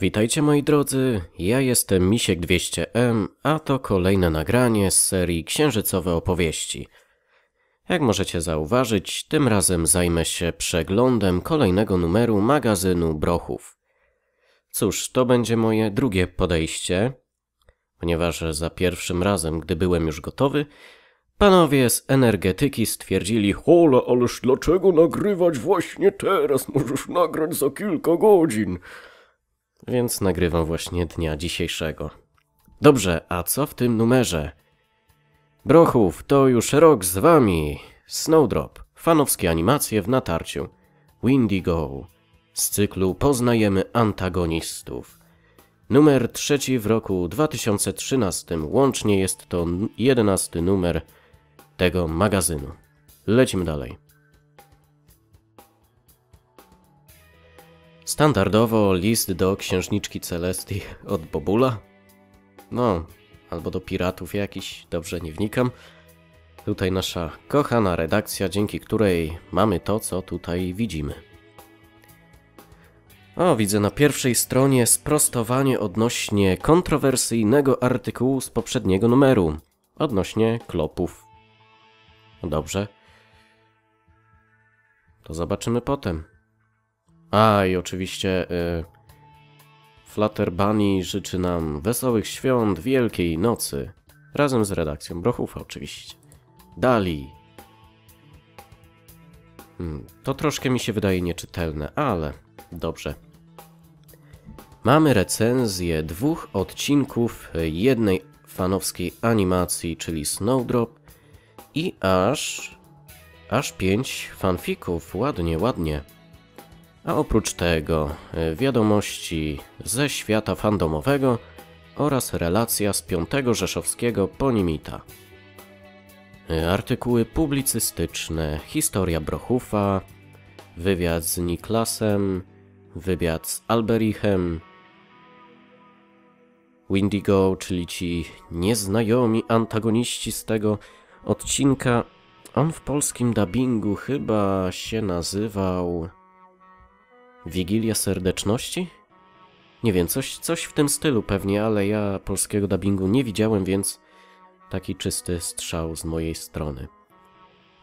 Witajcie moi drodzy, ja jestem Misiek 200M, a to kolejne nagranie z serii Księżycowe opowieści. Jak możecie zauważyć, tym razem zajmę się przeglądem kolejnego numeru magazynu Brochów. Cóż, to będzie moje drugie podejście, ponieważ za pierwszym razem, gdy byłem już gotowy, panowie z energetyki stwierdzili Hola, ależ dlaczego nagrywać właśnie teraz? Możesz nagrać za kilka godzin. Więc nagrywam właśnie dnia dzisiejszego. Dobrze, a co w tym numerze? Brochów, to już rok z wami. Snowdrop, fanowskie animacje w natarciu. Windigo, z cyklu Poznajemy antagonistów. Numer trzeci w roku 2013, łącznie jest to jedenasty numer tego magazynu. Lecimy dalej. Standardowo list do księżniczki Celestii od Bobula. No, albo do piratów jakiś, dobrze nie wnikam. Tutaj nasza kochana redakcja, dzięki której mamy to, co tutaj widzimy. O, widzę na pierwszej stronie sprostowanie odnośnie kontrowersyjnego artykułu z poprzedniego numeru. Odnośnie klopów. Dobrze. To zobaczymy potem. A i oczywiście y, Flutter Bunny życzy nam wesołych świąt, wielkiej nocy. Razem z redakcją Brochów oczywiście. Dali. Hmm, to troszkę mi się wydaje nieczytelne, ale dobrze. Mamy recenzję dwóch odcinków jednej fanowskiej animacji, czyli Snowdrop i aż aż pięć fanfików. Ładnie, ładnie. A oprócz tego e, wiadomości ze świata fandomowego oraz relacja z Piątego Rzeszowskiego Ponimita. E, Artykuły publicystyczne, historia Brochufa, wywiad z Niklasem, wywiad z Alberichem, Windigo, czyli ci nieznajomi antagoniści z tego odcinka. On w polskim dubbingu chyba się nazywał Wigilia Serdeczności? Nie wiem, coś, coś w tym stylu pewnie, ale ja polskiego dubbingu nie widziałem, więc taki czysty strzał z mojej strony.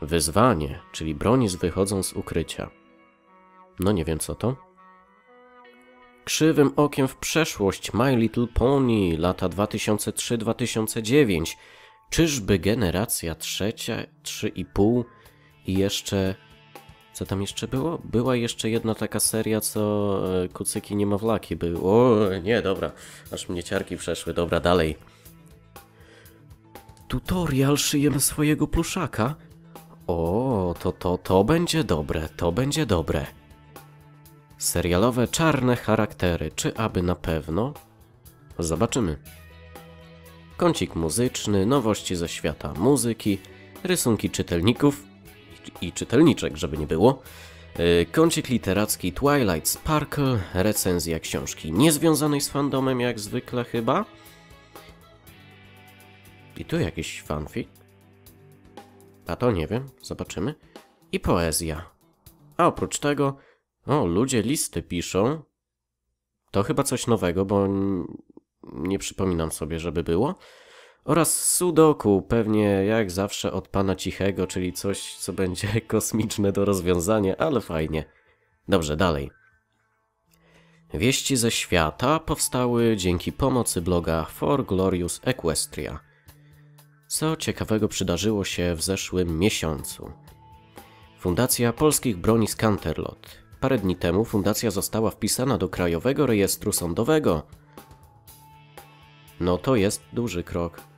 Wyzwanie, czyli broni wychodzą z ukrycia. No nie wiem co to. Krzywym okiem w przeszłość My Little Pony lata 2003-2009. Czyżby generacja trzecia, 3,5 i jeszcze co tam jeszcze było? Była jeszcze jedna taka seria, co e, kucyki niemowlaki były. O, nie, dobra, aż mnie ciarki przeszły. Dobra, dalej. Tutorial szyjemy swojego pluszaka? O, to, to, to będzie dobre, to będzie dobre. Serialowe czarne charaktery, czy aby na pewno? Zobaczymy. Kącik muzyczny, nowości ze świata muzyki, rysunki czytelników i czytelniczek, żeby nie było. Yy, Kącik literacki Twilight Sparkle, recenzja książki niezwiązanej z fandomem jak zwykle chyba. I tu jakiś fanfic. A to nie wiem, zobaczymy. I poezja. A oprócz tego, o, ludzie listy piszą. To chyba coś nowego, bo nie przypominam sobie, żeby było. Oraz sudoku, pewnie jak zawsze od pana cichego, czyli coś, co będzie kosmiczne do rozwiązania, ale fajnie. Dobrze, dalej. Wieści ze świata powstały dzięki pomocy bloga For Glorious Equestria. Co ciekawego przydarzyło się w zeszłym miesiącu? Fundacja Polskich Broni Scanterlot. Parę dni temu fundacja została wpisana do Krajowego Rejestru Sądowego. No to jest duży krok.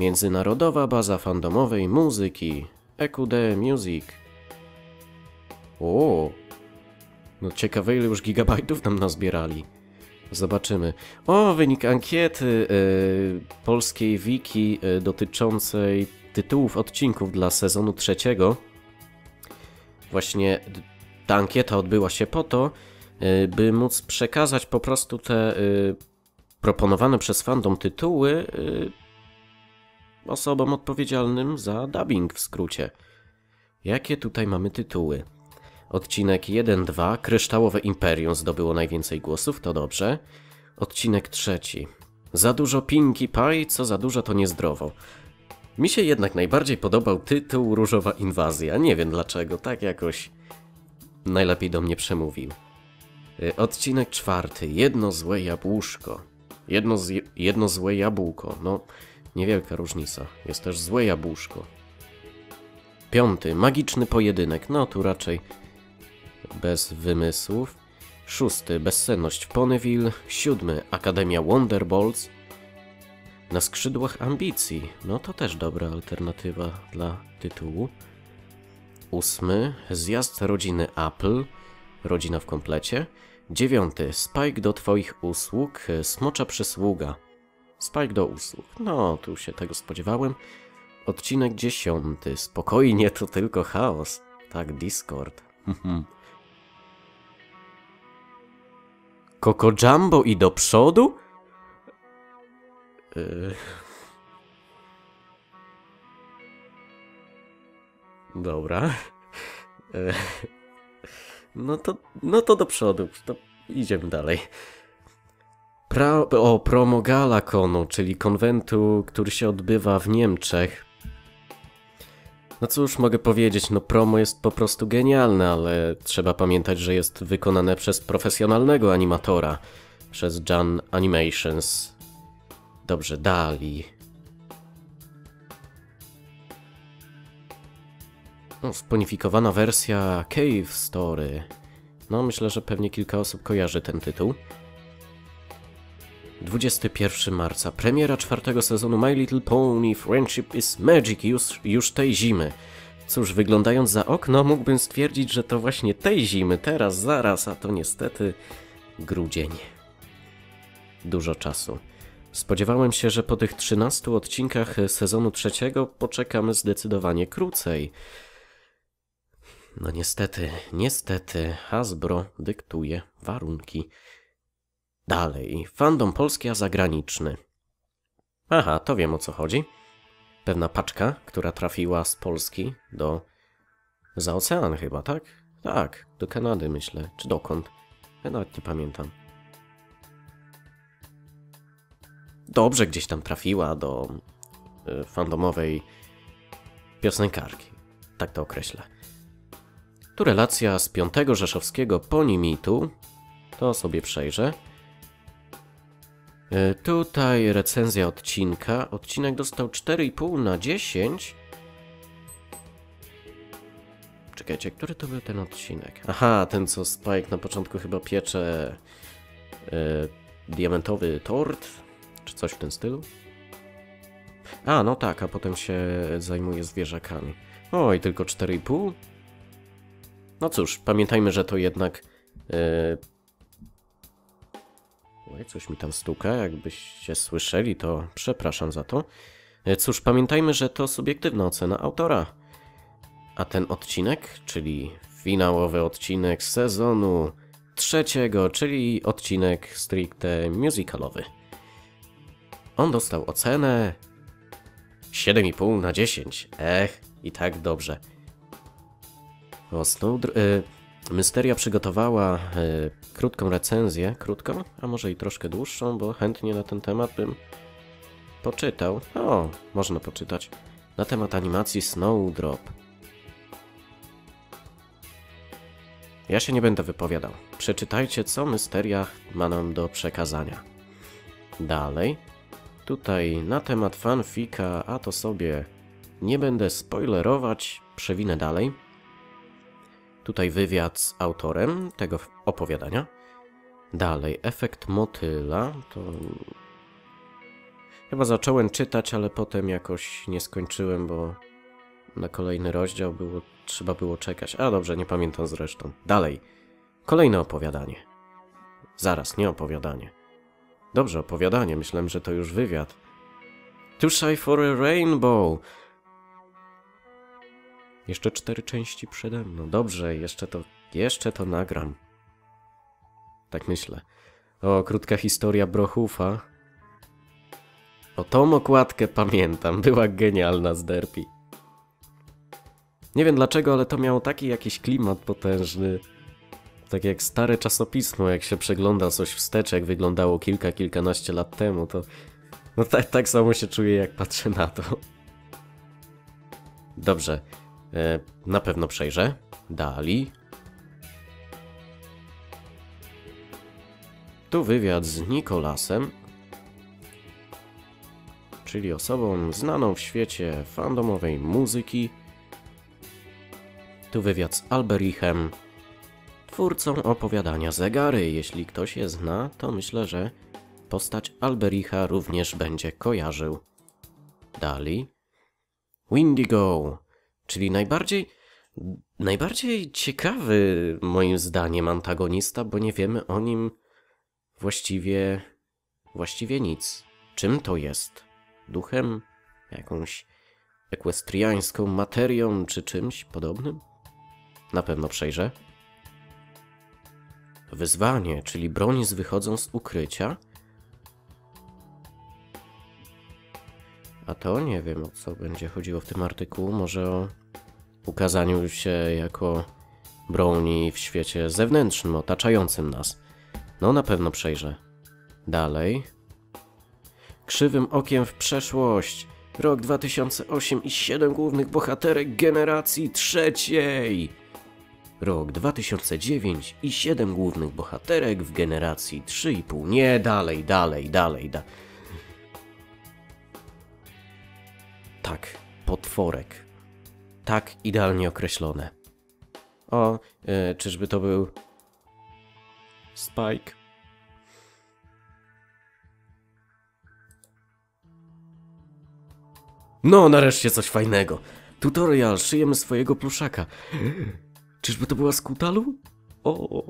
Międzynarodowa Baza Fandomowej Muzyki EQD Music. O, no ciekawe ile już gigabajtów nam nazbierali. Zobaczymy. O, wynik ankiety e, polskiej wiki e, dotyczącej tytułów odcinków dla sezonu trzeciego. Właśnie ta ankieta odbyła się po to, e, by móc przekazać po prostu te proponowane przez fandom tytuły osobom odpowiedzialnym za dubbing w skrócie. Jakie tutaj mamy tytuły? Odcinek 1-2, Kryształowe Imperium zdobyło najwięcej głosów, to dobrze. Odcinek trzeci. Za dużo Pinkie Pie, co za dużo to niezdrowo. Mi się jednak najbardziej podobał tytuł Różowa Inwazja. Nie wiem dlaczego, tak jakoś najlepiej do mnie przemówił. Y, Odcinek czwarty. Jedno złe jabłuszko. Jedno, jedno złe jabłko. No, niewielka różnica. Jest też złe jabłuszko. Piąty. Magiczny pojedynek. No, tu raczej bez wymysłów. Szósty. Bezsenność w Ponyville. Siódmy. Akademia Wonderbolts. Na skrzydłach ambicji. No to też dobra alternatywa dla tytułu. Ósmy. Zjazd rodziny Apple. Rodzina w komplecie. Dziewiąty. Spike do twoich usług. Smocza przysługa. Spike do usług. No, tu się tego spodziewałem. Odcinek dziesiąty. Spokojnie, to tylko chaos. Tak, Discord. Koko Jumbo i do przodu? Yy. Dobra. Yy. No to, no to do przodu. To idziemy dalej. Pra, o, promo Gala Konu, czyli konwentu, który się odbywa w Niemczech. No cóż, mogę powiedzieć, no promo jest po prostu genialne, ale trzeba pamiętać, że jest wykonane przez profesjonalnego animatora, przez Jan Animations. Dobrze, Dali. No, sponifikowana wersja Cave Story. No, myślę, że pewnie kilka osób kojarzy ten tytuł. 21 marca. Premiera czwartego sezonu My Little Pony Friendship is Magic już, już tej zimy. Cóż, wyglądając za okno, mógłbym stwierdzić, że to właśnie tej zimy, teraz, zaraz, a to niestety grudzień. Dużo czasu. Spodziewałem się, że po tych 13 odcinkach sezonu trzeciego poczekamy zdecydowanie krócej. No niestety, niestety, Hasbro dyktuje warunki. Dalej, fandom polski, a zagraniczny. Aha, to wiem o co chodzi. Pewna paczka, która trafiła z Polski do... za ocean chyba, tak? Tak, do Kanady myślę, czy dokąd. Ja nawet nie pamiętam. Dobrze gdzieś tam trafiła do y, fandomowej piosenkarki. Tak to określę. Tu relacja z piątego rzeszowskiego Ponimitu. To sobie przejrzę. E, Tutaj recenzja odcinka. Odcinek dostał 4,5 na 10. Czekajcie, który to był ten odcinek? Aha, ten co Spike na początku chyba piecze e, diamentowy tort, czy coś w tym stylu. A, no tak, a potem się zajmuje zwierzakami. Oj, tylko 4,5? No cóż, pamiętajmy, że to jednak e, Oj, coś mi tam stuka, jakbyście słyszeli, to przepraszam za to. E, Cóż, pamiętajmy, że to subiektywna ocena autora. A ten odcinek, czyli finałowy odcinek sezonu trzeciego, czyli odcinek stricte musicalowy. On dostał ocenę 7,5 na 10. Ech, i tak dobrze. O. Y Mysteria przygotowała y, krótką recenzję, krótką, a może i troszkę dłuższą, bo chętnie na ten temat bym poczytał. O, można poczytać. Na temat animacji Snowdrop. Ja się nie będę wypowiadał. Przeczytajcie, co Mysteria ma nam do przekazania. Dalej. Tutaj na temat fanfika, a to sobie nie będę spoilerować, przewinę dalej. Tutaj wywiad z autorem tego opowiadania. Dalej, efekt motyla. To. Chyba zacząłem czytać, ale potem jakoś nie skończyłem, bo na kolejny rozdział było, trzeba było czekać. A dobrze, nie pamiętam zresztą. Dalej. Kolejne opowiadanie. Zaraz, nie opowiadanie. Dobrze, opowiadanie. Myślałem, że to już wywiad. Too shy for a rainbow. Jeszcze cztery części przede mną. Dobrze, jeszcze to, jeszcze to nagram. Tak myślę. O, krótka historia Brochufa. O, tą okładkę pamiętam. Była genialna z Derpy. Nie wiem dlaczego, ale to miało taki jakiś klimat potężny. Tak jak stare czasopismo, jak się przegląda coś wstecz, jak wyglądało kilka, kilkanaście lat temu, to no tak, tak samo się czuję, jak patrzę na to. Dobrze, na pewno przejrzę. Dali. Tu wywiad z Nikolasem, czyli osobą znaną w świecie fandomowej muzyki. Tu wywiad z Alberichem, twórcą opowiadania Zegary. Jeśli ktoś je zna, to myślę, że postać Albericha również będzie kojarzył. Dali. Windigo, czyli najbardziej, najbardziej ciekawy moim zdaniem antagonista, bo nie wiemy o nim właściwie, właściwie nic. Czym to jest? Duchem? Jakąś ekwestriańską materią czy czymś podobnym? Na pewno przejrzę. Wyzwanie, czyli broń z wychodzą z ukrycia. A to nie wiem o co będzie chodziło w tym artykułu. Może o ukazaniu się jako broni w świecie zewnętrznym, otaczającym nas. No na pewno przejrzę. Dalej. Krzywym okiem w przeszłość. Rok 2008 i siedem głównych bohaterek generacji trzeciej. Rok 2009 i siedem głównych bohaterek w generacji 3,5. Nie, dalej, dalej, dalej, da. Tak, potworek. Tak idealnie określone. O, e, czyżby to był Spike? No, nareszcie coś fajnego. Tutorial, szyjemy swojego pluszaka. Czyżby to była skutalu? O.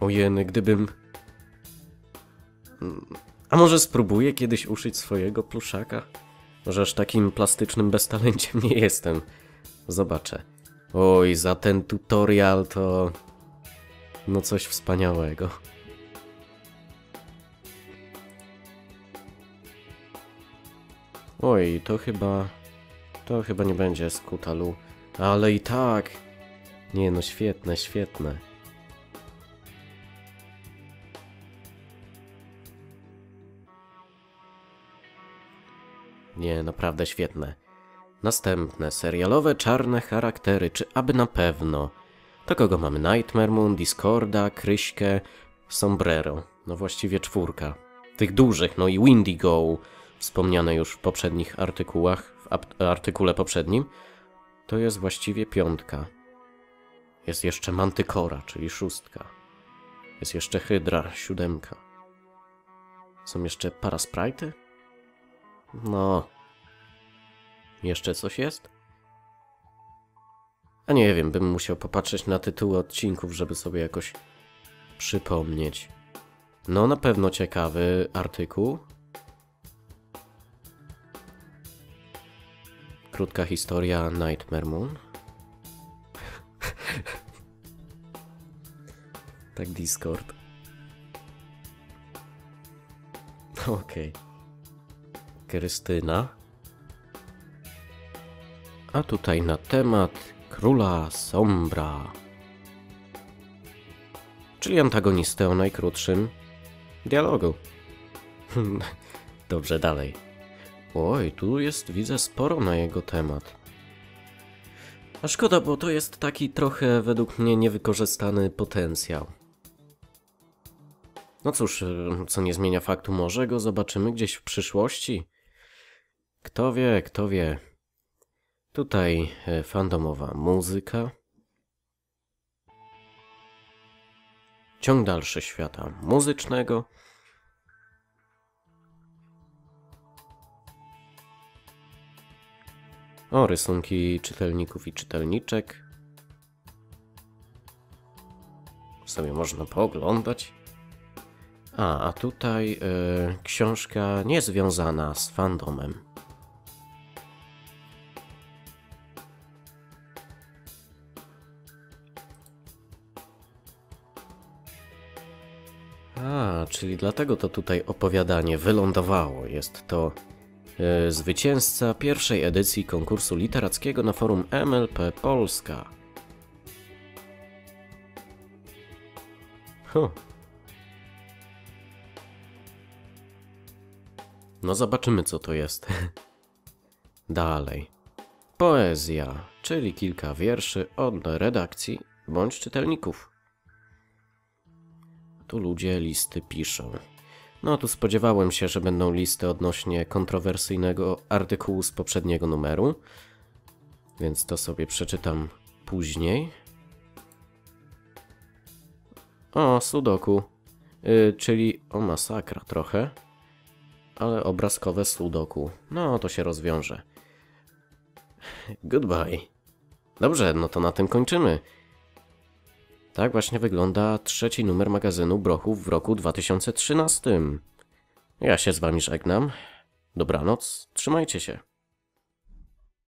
Ojeny, gdybym... A może spróbuję kiedyś uszyć swojego pluszaka? Może aż takim plastycznym beztalenciem nie jestem. Zobaczę. Oj, za ten tutorial to... No coś wspaniałego. Oj, to chyba... To chyba nie będzie skutalu. Ale i tak... Nie no, świetne, świetne. Nie, naprawdę świetne. Następne, serialowe czarne charaktery, czy aby na pewno? To kogo mamy? Nightmare Moon, Discorda, Kryśkę, Sombrero. No właściwie czwórka. Tych dużych, no i Windigo, wspomniane już w poprzednich artykułach, w artykule poprzednim, to jest właściwie piątka. Jest jeszcze Mantykora, czyli szóstka. Jest jeszcze Hydra, siódemka. Są jeszcze Parasprite? No. Jeszcze coś jest? A nie wiem, bym musiał popatrzeć na tytuły odcinków, żeby sobie jakoś przypomnieć. No, na pewno ciekawy artykuł. Krótka historia Nightmare Moon. tak, Discord. Okej. Krystyna. A tutaj na temat króla Sombra. Czyli antagonistę o najkrótszym dialogu. Dobrze, dalej. Oj, tu jest, widzę, sporo na jego temat. A szkoda, bo to jest taki trochę, według mnie, niewykorzystany potencjał. No cóż, co nie zmienia faktu, może go zobaczymy gdzieś w przyszłości. Kto wie, kto wie. Tutaj e, fandomowa muzyka. Ciąg dalszy świata muzycznego. O, rysunki czytelników i czytelniczek. Sobie można pooglądać. A, a tutaj y, książka niezwiązana z fandomem. Czyli dlatego to tutaj opowiadanie wylądowało. Jest to e, zwycięzca pierwszej edycji konkursu literackiego na forum MLP Polska. Huh. No zobaczymy co to jest. Dalej. Poezja, czyli kilka wierszy od redakcji bądź czytelników. Tu ludzie listy piszą. No tu spodziewałem się, że będą listy odnośnie kontrowersyjnego artykułu z poprzedniego numeru, więc to sobie przeczytam później. O, sudoku, yy, czyli o masakra trochę, ale obrazkowe sudoku. No to się rozwiąże. Goodbye. Dobrze, no to na tym kończymy. Tak właśnie wygląda trzeci numer magazynu Brochów w roku 2013. Ja się z wami żegnam. Dobranoc, trzymajcie się.